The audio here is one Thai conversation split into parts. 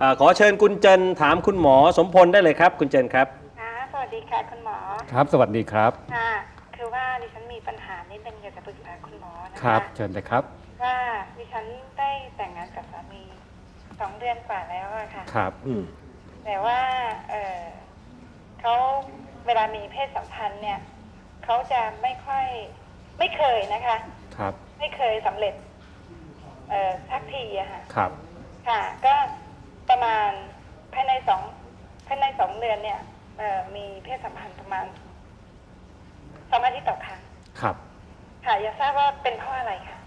อ่าขอเชิญคุณเจินถามคุณหมอสมพลได้เลยครับ คุณเจินครับ ค่ะสวัสดีค่ะคุณหมอครับ สวัสดีครับค่ะคือว่าดิฉันมีปัญหานิดนึงอยากจะปรึกษาคุณหมอนะคะครับ เชิญเลยครับว่าดิฉันได้แต่งงานกับสามีสองเดือนกว่าแล้วอะค่ะ ครับ อืมแต่ว่าเออเขาเวลามีเพศสัมพันธ์เนี่ยเขาจะไม่ค่อยไม่เคยนะคะ ครับ ไม่เคยสำเร็จ เอ่อสักทีอะค่ะ ครับ ค่ะ ก็ ประมาณภายในสองภายในสองเดือนเนี่ยเอ่อมีเพศสัมพันธ์ประมาณสองอาทิตย์ต่อครั้งครับ ค่ะอยากทราบว่าเป็นเพราะอะไรคะ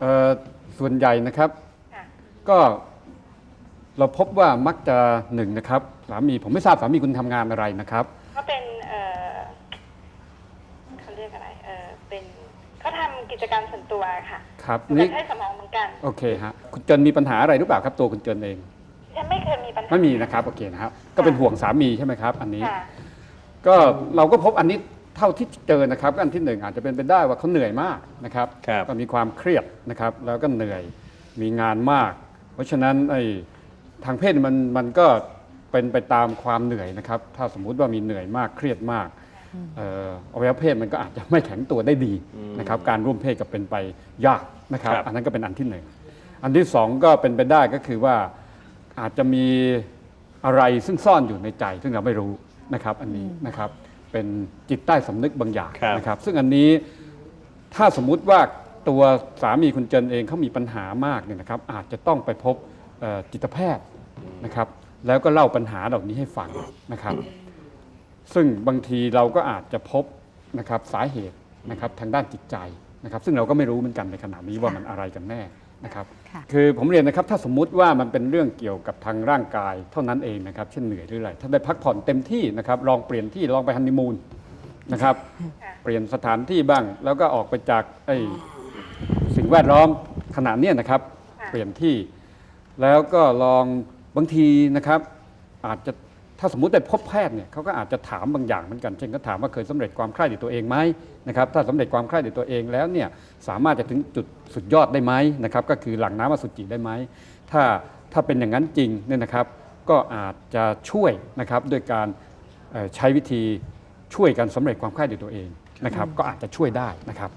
เอ่อส่วนใหญ่นะครับค่ะก็เราพบว่ามักจะหนึ่งนะครับสามีผมไม่ทราบสามีคุณทำงานอะไรนะครับเขาเป็นเอ่อเขาเรียกอะไรเออเป็นเขาทำกิจการส่วนตัวค่ะ ครับแต่นี่ใช้สมองเหมือนกัน โอเคฮะคุณเจินมีปัญหาอะไรหรือเปล่าครับตัวคุณเจินเองฉัน ไม่เคยมีปัญหาไม่มีนะครับโอเคนะครับก็เป็นห่วงสามีใช่ไหมครับ อันนี้ ค่ะ ก็เราก็พบอันนี้เท่าที่เจอนะครับก็อันที่หนึ่งอาจจะเป็นไปได้ว่าเขาเหนื่อยมากนะครับครับ ก็มีความเครียดนะครับ แล้วก็เหนื่อยมีงานมาก เพราะฉะนั้นไอ้ทางเพศมันมันก็เป็นไปตามความเหนื่อยนะครับ ถ้าสมมุติว่ามีเหนื่อยมากเครียดมากเอ่ออวัยวะเพศมันก็อาจจะไม่แข็งตัวได้ดีนะครับ การร่วมเพศก็เป็นไปยากนะครับ ครับ อันนั้นก็เป็นอันที่หนึ่งอันที่สองก็เป็นไปได้ก็คือว่า อาจจะมีอะไรซึ่งซ่อนอยู่ในใจ ซึ่งเราไม่รู้นะครับอันนี้นะครับเป็นจิตใต้สำนึกบางอย่างครับ นะครับ ซึ่งอันนี้ถ้าสมมุติว่าตัวสามีคุณเจนเองเขามีปัญหามากเนี่ยนะครับอาจจะต้องไปพบเอ่อจิตแพทย์นะครับ แล้วก็เล่าปัญหาเหล่านี้ให้ฟังนะครับ ซึ่งบางทีเราก็อาจจะพบนะครับสาเหตุนะครับทางด้านจิตใจนะครับ ซึ่งเราก็ไม่รู้เหมือนกันในขณะนี้ว่ามันอะไรกันแน่ นะครับค่ะคือผมเรียนนะครับถ้าสมมุติว่ามันเป็นเรื่องเกี่ยวกับทางร่างกายเท่านั้นเองนะครับเช่นเหนื่อยหรืออะไรถ้าได้พักผ่อนเต็มที่นะครับลองเปลี่ยนที่ลองไปฮันนีมูนนะครับค่ะเปลี่ยนสถานที่บ้าง แล้วก็ออกไปจากไอ้สิ่งแวดล้อมขณะเนี้ยนะครับค่ะเปลี่ยนที่ แล้วก็ลองบางทีนะครับ อาจจะ ถ้าสมมุติได้พบแพทย์เนี่ยเขาก็อาจจะถามบางอย่างเหมือนกัน เช่นก็ถามว่าเคยสำเร็จความใคร่ในตัวเองไหมนะครับถ้าสำเร็จความใคร่ในตัวเองแล้วเนี่ยสามารถจะถึงจุดสุดยอดได้ไหมนะครับก็คือหลั่งน้ำอสุจิได้ไหมถ้าถ้าเป็นอย่างนั้นจริงเนี่ยนะครับก็อาจจะช่วยนะครับด้วยการใช้วิธีช่วยกันสำเร็จความใคร่ในตัวเองนะครับก็อาจจะช่วยได้นะครับ